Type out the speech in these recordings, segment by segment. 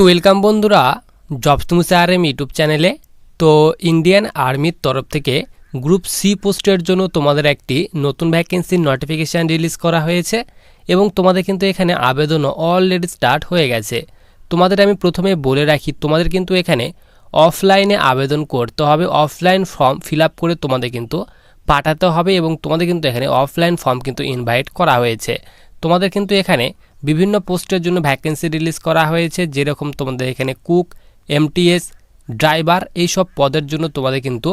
তো ওয়েলকাম বন্ধুরা জবস তুমি আরএম ইউটিউব চ্যানেলে তো ইন্ডিয়ান আর্মির তরফ থেকে গ্রুপ সি পোস্টের জন্য তোমাদের একটি নতুন ভ্যাকেন্সির নোটিফিকেশান রিলিজ করা হয়েছে এবং তোমাদের কিন্তু এখানে আবেদনও অলরেডি স্টার্ট হয়ে গেছে। তোমাদের আমি প্রথমে বলে রাখি, তোমাদের কিন্তু এখানে অফলাইনে আবেদন করতে হবে অফলাইন ফর্ম ফিল করে তোমাদের কিন্তু পাঠাতে হবে এবং তোমাদের কিন্তু এখানে অফলাইন ফর্ম কিন্তু ইনভাইট করা হয়েছে। তোমাদের কিন্তু এখানে বিভিন্ন পোস্টের জন্য ভ্যাকেন্সি রিলিজ করা হয়েছে, যেরকম তোমাদের এখানে কুক এমটিএস ড্রাইভার এইসব পদের জন্য তোমাদের কিন্তু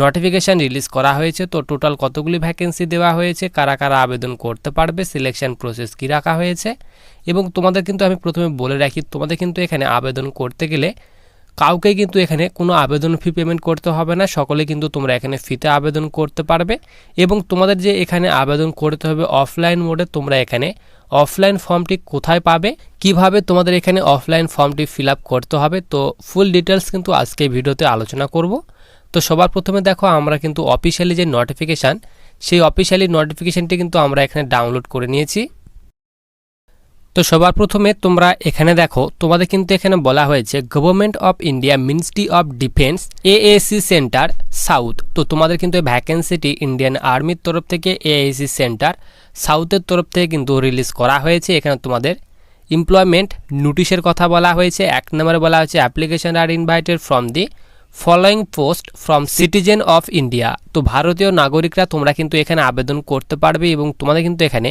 নোটিফিকেশান রিলিজ করা হয়েছে। তো টোটাল কতগুলি ভ্যাকেন্সি দেওয়া হয়েছে, কারা কারা আবেদন করতে পারবে সিলেকশন প্রসেস কী রাখা হয়েছে, এবং তোমাদের কিন্তু আমি প্রথমে বলে রাখি, তোমাদের কিন্তু এখানে আবেদন করতে গেলে কাউকে কিন্তু এখানে কোনো আবেদন ফি পেমেন্ট করতে হবে না, সকলে কিন্তু তোমরা এখানে ফিতে আবেদন করতে পারবে, এবং তোমাদের যে এখানে আবেদন করতে হবে অফলাইন মোডে তোমরা এখানে অফলাইন ফর্মটি কোথায় পাবে, কীভাবে তোমাদের এখানে অফলাইন ফর্মটি ফিল করতে হবে, তো ফুল ডিটেলস কিন্তু আজকে ভিডিওতে আলোচনা করব। তো সবার প্রথমে দেখো, আমরা কিন্তু অফিসিয়ালি যে নোটিফিকেশান সেই অফিসিয়ালি নোটিফিকেশানটি কিন্তু আমরা এখানে ডাউনলোড করে নিয়েছি। তো সবার প্রথমে তোমরা এখানে দেখো, তোমাদের কিন্তু এখানে বলা হয়েছে government of India ministry of defence ASC centre south তো তোমাদের কিন্তু এই ভ্যাকেন্সিটি ইন্ডিয়ান আর্মির তরফ থেকে এএসি সেন্টার সাউথের তরফ থেকে কিন্তু রিলিজ করা হয়েছে। এখানে তোমাদের এমপ্লয়মেন্ট নোটিশের কথা বলা হয়েছে। এক নম্বরে বলা হয়েছে application R invited from the following post from citizen of India তো ভারতীয় নাগরিকরা তোমরা কিন্তু এখানে আবেদন করতে পারবে এবং তোমাদের কিন্তু এখানে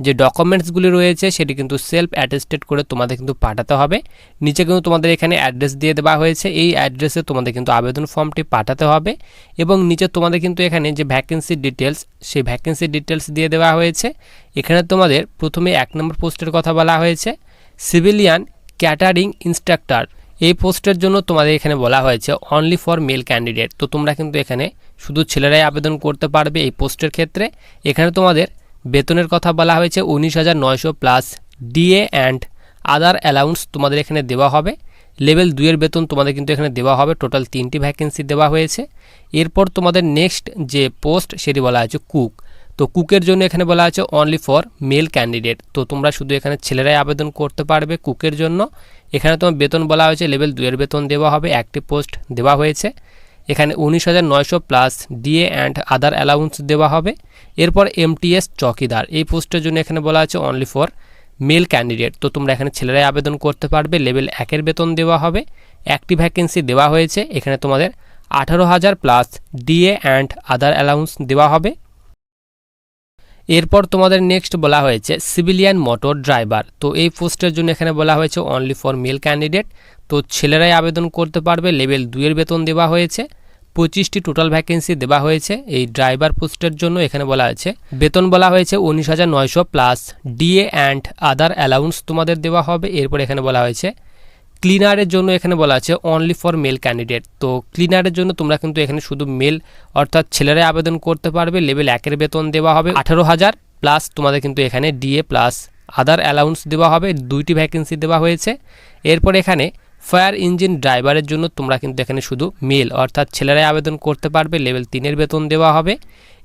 যে ডকুমেন্টসগুলি রয়েছে সেটি কিন্তু সেলফ অ্যাটেস্টেড করে তোমাদের কিন্তু পাঠাতে হবে। নিচে কিন্তু তোমাদের এখানে অ্যাড্রেস দিয়ে দেওয়া হয়েছে। এই অ্যাড্রেসে তোমাদের কিন্তু আবেদন ফর্মটি পাঠাতে হবে এবং নিচে তোমাদের কিন্তু এখানে যে ভ্যাকেন্সি ডিটেলস সেই ভ্যাকেন্সি ডিটেলস দিয়ে দেওয়া হয়েছে। এখানে তোমাদের প্রথমে এক নম্বর পোস্টের কথা বলা হয়েছে। সিভিলিয়ান ক্যাটারিং ইনস্ট্রাক্টর এই পোস্টের জন্য তোমাদের এখানে বলা হয়েছে অনলি ফর মেল ক্যান্ডিডেট তো তোমরা কিন্তু এখানে শুধু ছেলেরাই আবেদন করতে পারবে এই পোস্টের ক্ষেত্রে। এখানে তোমাদের বেতনের কথা বলা হয়েছে, উনিশ হাজার নয়শো plus DA and other allowance তোমাদের এখানে দেওয়া হবে। লেভেল দুইয়ের বেতন তোমাদের কিন্তু এখানে দেওয়া হবে টোটাল তিনটি ভ্যাকেন্সি দেওয়া হয়েছে। এরপর তোমাদের নেক্সট যে পোস্ট সেটি বলা হয়েছে কুক তো কুকের জন্য এখানে বলা আছে অনলি ফর মেল ক্যান্ডিডেট তো তোমরা শুধু এখানে ছেলেরাই আবেদন করতে পারবে কুকের জন্য। এখানে তোমার বেতন বলা হয়েছে লেভেল দুয়ের বেতন দেওয়া হবে একটি পোস্ট দেওয়া হয়েছে। এখানে উনিশ হাজার নয়শো plus DA and other allowance দেওয়া হবে। এরপর এমটিএস চকিদার, এই পোস্টের জন্য এখানে বলা আছে অনলি ফর মেল ক্যান্ডিডেট তো তোমরা এখানে ছেলেরাই আবেদন করতে পারবে লেভেল একের বেতন দেওয়া হবে। একটি ভ্যাকেন্সি দেওয়া হয়েছে, এখানে তোমাদের আঠারো হাজার plus DA and other allowance দেওয়া হবে। এরপর তোমাদের নেক্সট বলা হয়েছে সিভিলিয়ান মোটর ড্রাইভার তো এই পোস্টের জন্য এখানে বলা হয়েছে অনলি ফর মেল ক্যান্ডিডেট তো ছেলেরাই আবেদন করতে পারবে লেভেল দুইয়ের বেতন দেওয়া হয়েছে। পঁচিশটি টোটাল ভ্যাকেন্সি দেওয়া হয়েছে। এই ড্রাইভার পোস্টের জন্য এখানে বলা হয়েছে, বেতন বলা হয়েছে উনিশ হাজার নয়শো plus DA and other allowance তোমাদের দেওয়া হবে। এরপর এখানে বলা হয়েছে ক্লিনারের জন্য এখানে বলা আছে অনলি ফর মেল ক্যান্ডিডেট তো ক্লিনারের জন্য তোমরা কিন্তু এখানে শুধু মেল অর্থাৎ ছেলেরাই আবেদন করতে পারবে লেভেল একের বেতন দেওয়া হবে আঠারো হাজার প্লাস তোমাদের কিন্তু এখানে ডিএ প্লাস আদার অ্যালাউন্স দেওয়া হবে, দুইটি ভ্যাকেন্সি দেওয়া হয়েছে। এরপর এখানে ফায়ার ইঞ্জিন ড্রাইভারের জন্য তোমরা কিন্তু এখানে শুধু মেল অর্থাৎ ছেলেরাই আবেদন করতে পারবে লেভেল তিনের বেতন দেওয়া হবে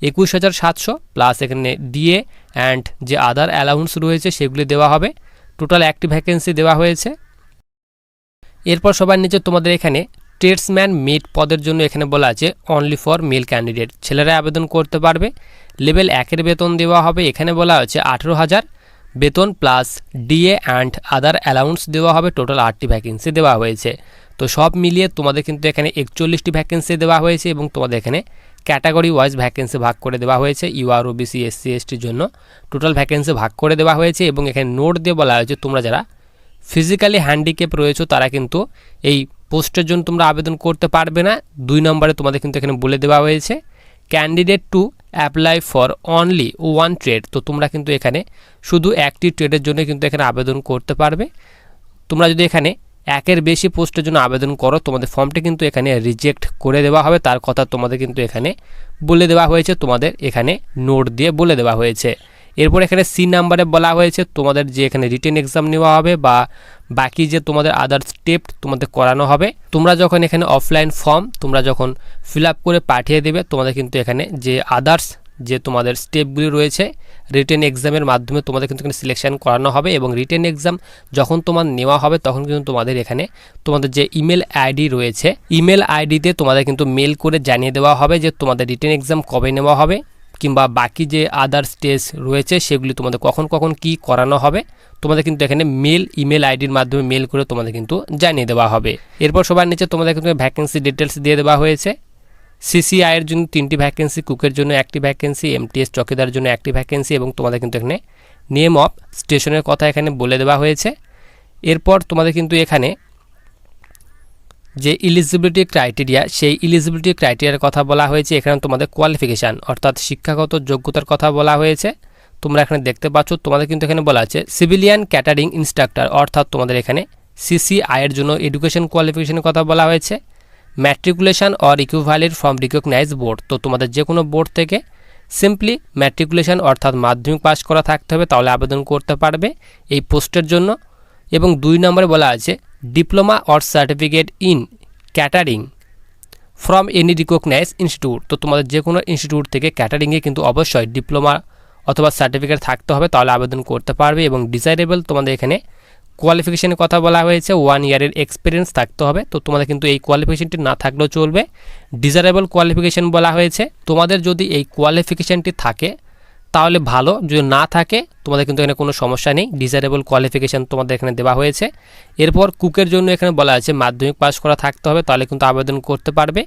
একুশ হাজার সাতশো প্লাস এখানে ডিএ অ্যান্ড যে আদার অ্যালাউন্স রয়েছে সেগুলি দেওয়া হবে। টোটাল একটি ভ্যাকেন্সি দেওয়া হয়েছে। এরপর সবার নিচে তোমাদের এখানে ট্রেডসম্যান মিট পদের জন্য এখানে বলা আছে অনলি ফর মেল ক্যান্ডিডেট ছেলেরা আবেদন করতে পারবে। লেভেল একের বেতন দেওয়া হবে। এখানে বলা হচ্ছে আঠেরো হাজার। বেতন plus DA and other allowance দেওয়া হবে। টোটাল আটটি ভ্যাকেন্সি দেওয়া হয়েছে। তো সব মিলিয়ে তোমাদের কিন্তু এখানে একচল্লিশটি ভ্যাকেন্সি দেওয়া হয়েছে এবং তোমাদের এখানে ক্যাটাগরি ওয়াইজ ভ্যাকেন্সি ভাগ করে দেওয়া হয়েছে। ইউআর ওবিসি এসসি এসটির জন্য। টোটাল ভ্যাকেন্সি ভাগ করে দেওয়া হয়েছে এবং এখানে নোট দিয়ে বলা হয়েছে তোমরা যারা ফিজিক্যালি হ্যান্ডিক্যাপ রয়েছে তারা কিন্তু এই পোস্টের জন্য তোমরা আবেদন করতে পারবে না। দুই নম্বরে তোমাদের কিন্তু এখানে বলে দেওয়া হয়েছে candidate to apply for only one trade তো তোমরা কিন্তু এখানে শুধু একটি ট্রেডের জন্য কিন্তু এখানে আবেদন করতে পারবে। তোমরা যদি এখানে একের বেশি পোস্টের জন্য আবেদন করো, তোমাদের ফর্মটি কিন্তু এখানে রিজেক্ট করে দেওয়া হবে। তার কথা তোমাদের কিন্তু এখানে বলে দেওয়া হয়েছে, তোমাদের এখানে নোট দিয়ে বলে দেওয়া হয়েছে। এরপর এখানে সি নাম্বারে বলা হয়েছে তোমাদের যে এখানে রিটেন এক্সাম নেওয়া হবে বা বাকি যে তোমাদের আদার স্টেপ তোমাদের করানো হবে, তোমরা যখন এখানে অফলাইন ফর্ম তোমরা যখন ফিল করে পাঠিয়ে দেবে, তোমাদের কিন্তু এখানে যে আদার্স যে তোমাদের স্টেপগুলি রয়েছে রিটেন এক্সামের মাধ্যমে তোমাদের কিন্তু এখানে সিলেকশন করানো হবে এবং রিটেন এক্সাম যখন তোমার নেওয়া হবে, তখন কিন্তু তোমাদের এখানে তোমাদের যে ইমেল আইডি রয়েছে ইমেল আইডিতে তোমাদের কিন্তু মেল করে জানিয়ে দেওয়া হবে যে তোমাদের রিটেন এক্সাম কবে নেওয়া হবে। কিংবা বাকি যে আদার স্টেজ রয়েছে সেগুলি তোমাদের কখন কখন কি করানো হবে, তোমাদের কিন্তু এখানে মেল ইমেল আইডির মাধ্যমে মেল করে তোমাদের কিন্তু জানিয়ে দেওয়া হবে। এরপর সবার নিচে তোমাদের কিন্তু ভ্যাকেন্সি ডিটেলস দিয়ে দেওয়া হয়েছে। সিসিআইয়ের জন্য তিনটি ভ্যাকেন্সি কুকের জন্য একটি ভ্যাকেন্সি এমটিএস চকিদার জন্য একটি ভ্যাকেন্সি এবং তোমাদের কিন্তু এখানে নেম অফ স্টেশনের কথা এখানে বলে দেওয়া হয়েছে। এরপর তোমাদের কিন্তু এখানে যে ইলিজিবিলিটি ক্রাইটেরিয়া সেই ইলিজিবিলিটি ক্রাইটেরিয়ার কথা বলা হয়েছে, এখানে তোমাদের কোয়ালিফিকেশান অর্থাৎ শিক্ষাগত যোগ্যতার কথা বলা হয়েছে। তোমরা এখানে দেখতে পাচ্ছ, তোমাদের কিন্তু এখানে বলা আছে সিভিলিয়ান ক্যাটারিং ইনস্ট্রাক্টর অর্থাৎ তোমাদের এখানে সিসিআইয়ের জন্য এডুকেশন কোয়ালিফিকেশনের কথা বলা হয়েছে। Matriculation or equivalent from recognise board তো তোমাদের যে কোনো বোর্ড থেকে সিম্পলি ম্যাট্রিকুলেশন অর্থাৎ মাধ্যমিক পাস করা থাকতে হবে, তাহলে আবেদন করতে পারবে এই পোস্টের জন্য। এবং দুই নম্বরে বলা আছে diploma or certificate in catering from any recognise institute. তো তোমাদের যে কোনো ইনস্টিটিউট থেকে ক্যাটারিংয়ে কিন্তু অবশ্যই ডিপ্লোমা অথবা সার্টিফিকেট থাকতে হবে, তাহলে আবেদন করতে পারবে এবং ডিজাইরেবল তোমাদের এখানে কোয়ালিফিকেশনের কথা বলা হয়েছে ওয়ান ইয়ারের এক্সপিরিয়েন্স থাকতে হবে। তো তোমাদের কিন্তু এই কোয়ালিফিকেশনটি না থাকলেও চলবে। ডিজারেবল কোয়ালিফিকেশন বলা হয়েছে। তোমাদের যদি এই কোয়ালিফিকেশনটি থাকে তাহলে ভালো, যদি না থাকে তোমাদের কিন্তু এখানে কোনো সমস্যা নেই। ডিজারেবল কোয়ালিফিকেশান তোমাদের এখানে দেওয়া হয়েছে। এরপর কুকের জন্য এখানে বলা আছে মাধ্যমিক পাস করা থাকতে হবে, তাহলে কিন্তু আবেদন করতে পারবে।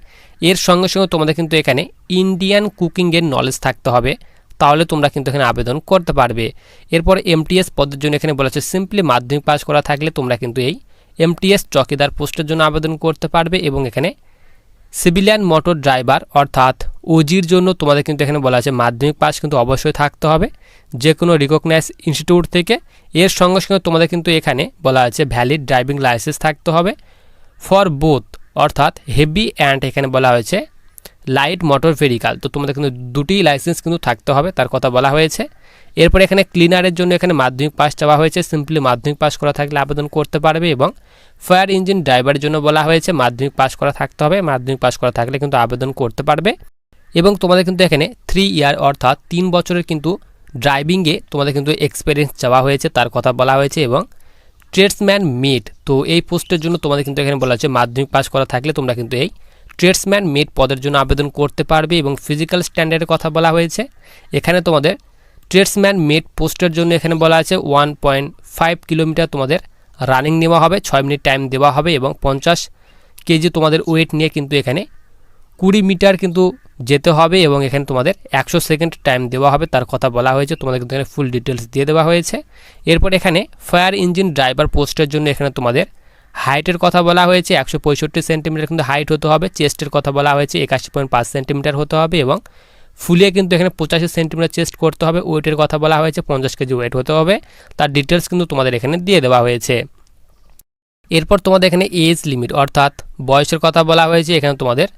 এর সঙ্গে সঙ্গে তোমাদের কিন্তু এখানে ইন্ডিয়ান কুকিংয়ের নলেজ থাকতে হবে, তাহলে তোমরা কিন্তু এখানে আবেদন করতে পারবে। এরপর এমটিএস পদের জন্য এখানে বলা আছে সিম্পলি মাধ্যমিক পাস করা থাকলে তোমরা কিন্তু এই এমটিএস চকিদার পোস্টের জন্য আবেদন করতে পারবে এবং এখানে সিভিলিয়ান মোটর ড্রাইভার, অর্থাৎ ওজির জন্য তোমাদের কিন্তু এখানে বলা আছে মাধ্যমিক পাস কিন্তু অবশ্যই থাকতে হবে। যে কোনো রিকগনাইজ ইনস্টিটিউট থেকে, এর সঙ্গে সঙ্গে তোমাদের কিন্তু এখানে বলা আছে ভ্যালিড ড্রাইভিং লাইসেন্স থাকতে হবে। ফর বোথ অর্থাৎ হেভি অ্যান্ড এখানে বলা হয়েছে লাইট মোটর ভেহিকাল তো তোমাদের কিন্তু দুটি লাইসেন্স কিন্তু থাকতে হবে, তার কথা বলা হয়েছে। এরপর এখানে ক্লিনারের জন্য এখানে মাধ্যমিক পাস চাওয়া হয়েছে সিম্পলি মাধ্যমিক পাস করা থাকলে আবেদন করতে পারবে এবং ফায়ার ইঞ্জিন ড্রাইভারের জন্য বলা হয়েছে, মাধ্যমিক পাশ করা থাকতে হবে, মাধ্যমিক পাশ করা থাকলে কিন্তু আবেদন করতে পারবে। এবং তোমাদের কিন্তু এখানে থ্রি ইয়ার অর্থাৎ তিন বছরের কিন্তু ড্রাইভিংয়ে তোমাদের কিন্তু এক্সপিরিয়েন্স চাওয়া হয়েছে, তার কথা বলা হয়েছে এবং ট্রেডসম্যান মিট তো এই পোস্টের জন্য তোমাদের কিন্তু এখানে বলা হচ্ছে মাধ্যমিক পাশ করা থাকলে তোমরা কিন্তু এই ট্রেডসম্যান মেড পদের জন্য আবেদন করতে পারবে এবং ফিজিক্যাল স্ট্যান্ডার্ডের কথা বলা হয়েছে। এখানে তোমাদের ট্রেডসম্যান মেড পোস্টের জন্য এখানে বলা আছে ওয়ান পয়েন্ট ফাইভ কিলোমিটার তোমাদের রানিং নেওয়া হবে, ছয় মিনিট টাইম দেওয়া হবে এবং পঞ্চাশ কেজি তোমাদের ওয়েট নিয়ে কিন্তু এখানে কুড়ি মিটার কিন্তু যেতে হবে এবং এখানে তোমাদের একশো সেকেন্ড টাইম দেওয়া হবে, তার কথা বলা হয়েছে। তোমাদের কিন্তু এখানে ফুল ডিটেলস দিয়ে দেওয়া হয়েছে। এরপর এখানে ফায়ার ইঞ্জিন ড্রাইভার পোস্টের জন্য এখানে তোমাদের হাইটের কথা বলা হয়েছে, একশো পঁয়ষট্টি সেন্টিমিটার কিন্তু হাইট হতে হবে চেস্টের কথা বলা হয়েছে, একাশি পয়েন্ট পাঁচ সেন্টিমিটার হতে হবে এবং ফুলিয়ে কিন্তু এখানে পঁচাশি সেন্টিমিটার চেস্ট করতে হবে ওয়েটের কথা বলা হয়েছে, পঞ্চাশ কেজি ওয়েট হতে হবে। তার ডিটেলস কিন্তু তোমাদের এখানে দিয়ে দেওয়া হয়েছে। এরপর তোমাদের এখানে এজ লিমিট অর্থাৎ বয়সের কথা বলা হয়েছে, এখানে তোমাদের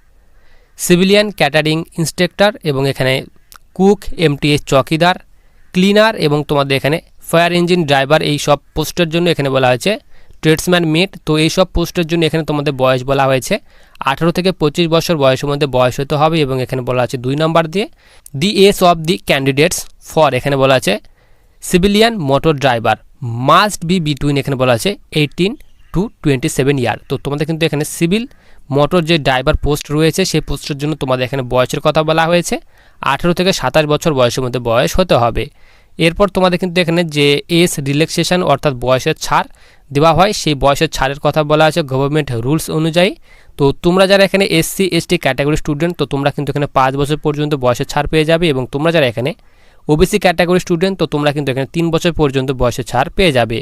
সিভিলিয়ান ক্যাটারিং ইন্সট্রাক্টর এবং এখানে কুক এমটিএস চকিদার ক্লিনার এবং তোমাদের এখানে ফায়ার ইঞ্জিন ড্রাইভার এই সব পোস্টের জন্য এখানে বলা হয়েছে ট্রেডসম্যান মিট তো এই সব পোস্টের জন্য এখানে তোমাদের বয়স বলা হয়েছে। আঠারো থেকে পঁচিশ বছর বয়সের মধ্যে বয়স হতে হবে এবং এখানে বলা আছে দুই নম্বর দিয়ে। The age of the candidates for এখানে বলা আছে civilian motor driver must be between এখানে বলা আছে eighteen to twenty seven year তো তোমাদের কিন্তু এখানে সিভিল মোটর যে ড্রাইভার পোস্ট রয়েছে, সেই পোস্টের জন্য তোমাদের এখানে বয়সের কথা বলা হয়েছে। আঠেরো থেকে সাতাশ বছর বয়সের মধ্যে বয়স হতে হবে। এরপর তোমাদের কিন্তু এখানে যে এস রিল্যাক্সেশন অর্থাৎ বয়সের ছাড় দেওয়া হয়, সেই বয়সের ছাড়ের কথা বলা আছে গভর্নমেন্ট রুলস অনুযায়ী। তো তোমরা যারা এখানে এসসি এসটি ক্যাটাগরি স্টুডেন্ট তো তোমরা কিন্তু এখানে পাঁচ বছর পর্যন্ত বয়সের ছাড় পেয়ে যাবে এবং তোমরা যারা এখানে ওবিসি ক্যাটাগরি স্টুডেন্ট তো তোমরা কিন্তু এখানে তিন বছর পর্যন্ত বয়সের ছাড় পেয়ে যাবে।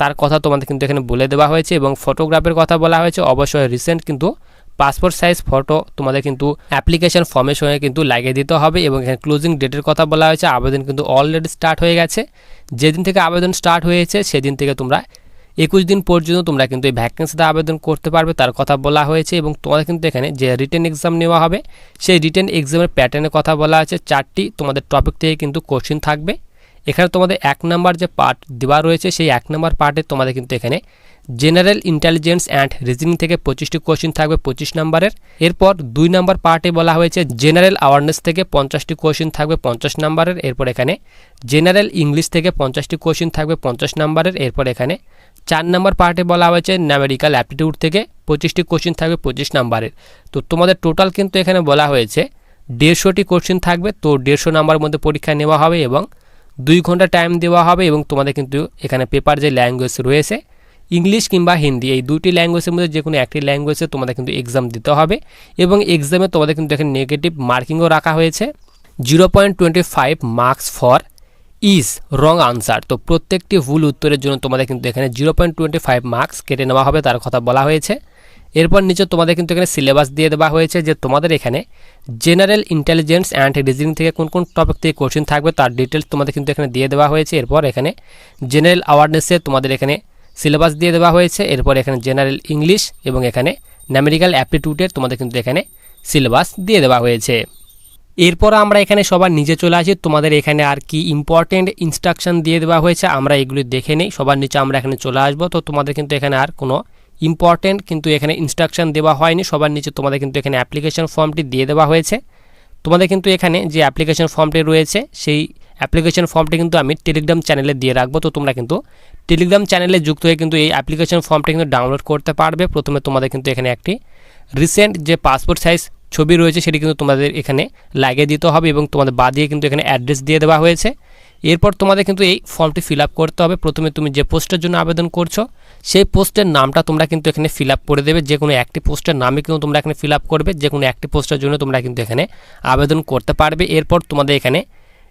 তার কথা তোমাদের কিন্তু এখানে বলে দেওয়া হয়েছে এবং ফটোগ্রাফের কথা বলা হয়েছে। অবশ্যই রিসেন্ট কিন্তু পাসপোর্ট সাইজ ফটো তোমাদের কিন্তু অ্যাপ্লিকেশন ফর্মের সঙ্গে কিন্তু লাগিয়ে দিতে হবে এবং এখানে ক্লোজিং ডেটের কথা বলা হয়েছে। আবেদন কিন্তু অলরেডি স্টার্ট হয়ে গেছে। যেদিন থেকে আবেদন স্টার্ট হয়েছে, সেদিন থেকে তোমরা একুশ দিন পর্যন্ত তোমরা কিন্তু এই ভ্যাকেন্সিতে আবেদন করতে পারবে, তার কথা বলা হয়েছে এবং তোমাদের কিন্তু এখানে যে রিটেন এক্সাম নেওয়া হবে, সেই রিটেন এক্সামের প্যাটার্নের কথা বলা আছে। চারটি তোমাদের টপিক থেকে কিন্তু কোশ্চিন থাকবে। এখানে তোমাদের এক নাম্বার যে পার্ট দেওয়া রয়েছে, সেই এক নাম্বার পার্টে তোমাদের কিন্তু এখানে জেনারেল ইন্টেলিজেন্স অ্যান্ড রিজনিং থেকে পঁচিশটি কোশ্চেন থাকবে পঁচিশ নাম্বারের। এরপর দুই নাম্বার পার্টে বলা হয়েছে জেনারেল অ্যাওয়ারনেস থেকে পঞ্চাশটি কোশ্চেন থাকবে পঞ্চাশ নাম্বারের। এরপর এখানে জেনারেল ইংলিশ থেকে পঞ্চাশটি কোশ্চেন থাকবে পঞ্চাশ নাম্বারের। এরপর এখানে চার নাম্বার পার্টে বলা হয়েছে ন্যামেরিক্যাল অ্যাপটিটিউড থেকে পঁচিশটি কোশ্চেন থাকবে পঁচিশ নাম্বারের। তো তোমাদের টোটাল কিন্তু এখানে বলা হয়েছে দেড়শোটি কোশ্চেন থাকবে। তো দেড়শো নাম্বার মধ্যে পরীক্ষা নেওয়া হবে এবং দুই ঘণ্টা টাইম দেওয়া হবে এবং তোমাদের কিন্তু এখানে পেপার যে ল্যাঙ্গুয়েজ রয়েছে ইংলিশ কিংবা হিন্দি, এই দুটি ল্যাঙ্গুয়েজের মধ্যে যে কোনো একটি ল্যাঙ্গুয়েজে তোমাদের কিন্তু এক্সাম দিতে হবে এবং এক্সামে তোমাদের কিন্তু এখানে নেগেটিভ মার্কিংও রাখা হয়েছে। Zero point twenty five marks for is wrong answer তো প্রত্যেকটি ভুল উত্তরের জন্য তোমাদের কিন্তু এখানে zero point twenty five marks কেটে নেওয়া হবে, তার কথা বলা হয়েছে। এরপর নিচে তোমাদের কিন্তু এখানে সিলেবাস দিয়ে দেওয়া হয়েছে যে তোমাদের এখানে জেনারেল ইন্টেলিজেন্স অ্যান্ড রিজনিং থেকে কোন কোন টপিক থেকে কোশ্চেন থাকবে তার ডিটেলস তোমাদের কিন্তু এখানে দিয়ে দেওয়া হয়েছে। এরপর এখানে জেনারেল অ্যাওয়ারনেসে তোমাদের এখানে সিলেবাস দিয়ে দেওয়া হয়েছে। এরপর এখানে জেনারেল ইংলিশ এবং এখানে ন্যামেরিক্যাল অ্যাপটিটিউডের তোমাদের কিন্তু এখানে সিলেবাস দিয়ে দেওয়া হয়েছে। এরপর আমরা এখানে সবার নিচে চলে আসি। তোমাদের এখানে আর কি ইম্পর্টেন্ট ইনস্ট্রাকশন দিয়ে দেওয়া হয়েছে আমরা এগুলি দেখে নিই। সবার নিচে আমরা এখানে চলে আসব। তো তোমাদের কিন্তু এখানে আর কোনো ইম্পর্টেন্ট কিন্তু এখানে ইনস্ট্রাকশন দেওয়া হয়নি। সবার নিচে তোমাদের কিন্তু এখানে অ্যাপ্লিকেশন ফর্মটি দিয়ে দেওয়া হয়েছে। তোমাদের কিন্তু এখানে যে অ্যাপ্লিকেশন ফর্মটি রয়েছে, সেই অ্যাপ্লিকেশন ফর্মটি কিন্তু আমি টেলিগ্রাম চ্যানেলে দিয়ে রাখব। তো তোমরা কিন্তু টেলিগ্রাম চ্যানেলে যুক্ত হয়ে কিন্তু এই অ্যাপ্লিকেশন ফর্মটি কিন্তু ডাউনলোড করতে পারবে। প্রথমে তোমাদের কিন্তু এখানে একটি রিসেন্ট যে পাসপোর্ট সাইজ ছবি রয়েছে, সেটি কিন্তু তোমাদের এখানে লাগিয়ে দিতে হবে এবং তোমাদের বা দিয়ে কিন্তু এখানে অ্যাড্রেস দিয়ে দেওয়া হয়েছে। এরপর তোমাদের কিন্তু এই ফর্মটি ফিল করতে হবে। প্রথমে তুমি যে পোস্টের জন্য আবেদন করছ, সেই পোস্টের নামটা তোমরা কিন্তু এখানে ফিল করে দেবে। যে কোনো একটি পোস্টের নামে কিন্তু তোমরা এখানে ফিল করবে। যে কোনো একটি পোস্টের জন্য তোমরা কিন্তু এখানে আবেদন করতে পারবে। এরপর তোমাদের এখানে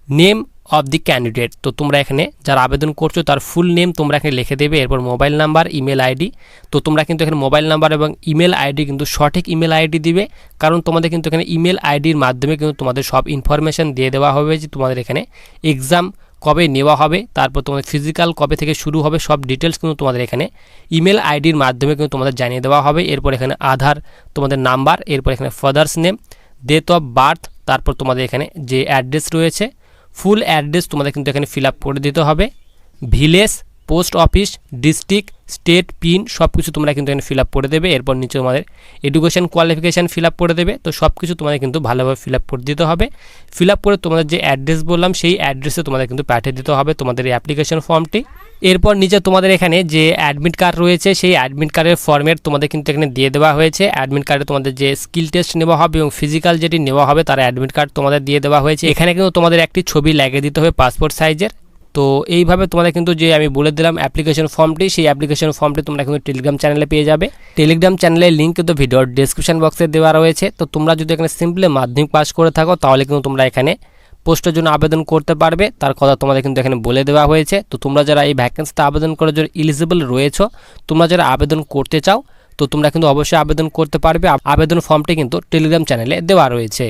নেম অফ দি ক্যান্ডিডেট তো তোমরা এখানে যারা আবেদন করছ, তার ফুল নেম তোমরা এখানে লিখে দেবে, এরপর মোবাইল নাম্বার ইমেল আইডি তো তোমরা কিন্তু এখানে মোবাইল নাম্বার এবং ইমেল আইডি কিন্তু সঠিক ইমেল আইডি দিবে, কারণ তোমাদের কিন্তু এখানে ইমেল আইডির মাধ্যমে কিন্তু তোমাদের সব ইনফরমেশান দিয়ে দেওয়া হবে যে তোমাদের এখানে এক্সাম কবে নেওয়া হবে, তারপর তোমাদের ফিজিক্যাল কবে থেকে শুরু হবে, সব ডিটেলস কিন্তু তোমাদের এখানে ইমেল আইডির মাধ্যমে কিন্তু তোমাদের জানিয়ে দেওয়া হবে। এরপর এখানে আধার, তোমাদের নাম্বার এরপর এখানে father's name date of birth তারপর তোমাদের এখানে যে অ্যাড্রেস রয়েছে ফুল অ্যাড্রেস তোমাদের কিন্তু এখানে ফিল আপ করে দিতে হবে। Village post office, district, state, pin সব কিছু তোমরা কিন্তু এখানে ফিল করে দেবে। এরপর নিচে তোমাদের এডুকেশন কোয়ালিফিকেশান ফিল করে দেবে। তো সব কিছু তোমাদের কিন্তু ভালোভাবে ফিল করে দিতে হবে। ফিল করে তোমাদের যে অ্যাড্রেস বললাম, সেই অ্যাড্রেসে তোমাদের কিন্তু পাঠিয়ে দিতে হবে তোমাদের এই অ্যাপ্লিকেশন ফর্মটি। এরপর নিচে তোমাদের এখানে যে অ্যাডমিট কার্ড রয়েছে, সেই অ্যাডমিট কার্ডের ফর্মেট তোমাদের কিন্তু এখানে দিয়ে দেওয়া হয়েছে। অ্যাডমিট কার্ডে তোমাদের যে স্কিল টেস্ট নেওয়া হবে এবং ফিজিক্যাল যেটি নেওয়া হবে, তার অ্যাডমিট কার্ড তোমাদের দিয়ে দেওয়া হয়েছে। এখানে কিন্তু তোমাদের একটি ছবি লাগিয়ে দিতে হবে পাসপোর্ট সাইজের। তো এইভাবে তোমাদের কিন্তু যে আমি বলে দিলাম অ্যাপ্লিকেশন ফর্মটি সেই অ্যাপ্লিকেশন ফর্মটি তোমরা কিন্তু টেলিগ্রাম চ্যানেলে পেয়ে যাবে। টেলিগ্রাম চ্যানেলের লিঙ্ক কিন্তু ভিডিওর ডিসক্রিপশন বক্সে দেওয়া রয়েছে। তো তোমরা যদি এখানে সিম্পলি মাধ্যমিক পাস করে থাকো, তাহলে কিন্তু তোমরা এখানে পোস্টের জন্য আবেদন করতে পারবে। তার কথা তোমাদের কিন্তু এখানে বলে দেওয়া হয়েছে। তো তোমরা যারা এই ভ্যাকেন্সিতে আবেদন করার জন্য ইলিজিবল রয়েছ, তোমরা যারা আবেদন করতে চাও, তো তোমরা কিন্তু অবশ্যই আবেদন করতে পারবে। আবেদন ফর্মটি কিন্তু টেলিগ্রাম চ্যানেলে দেওয়া রয়েছে।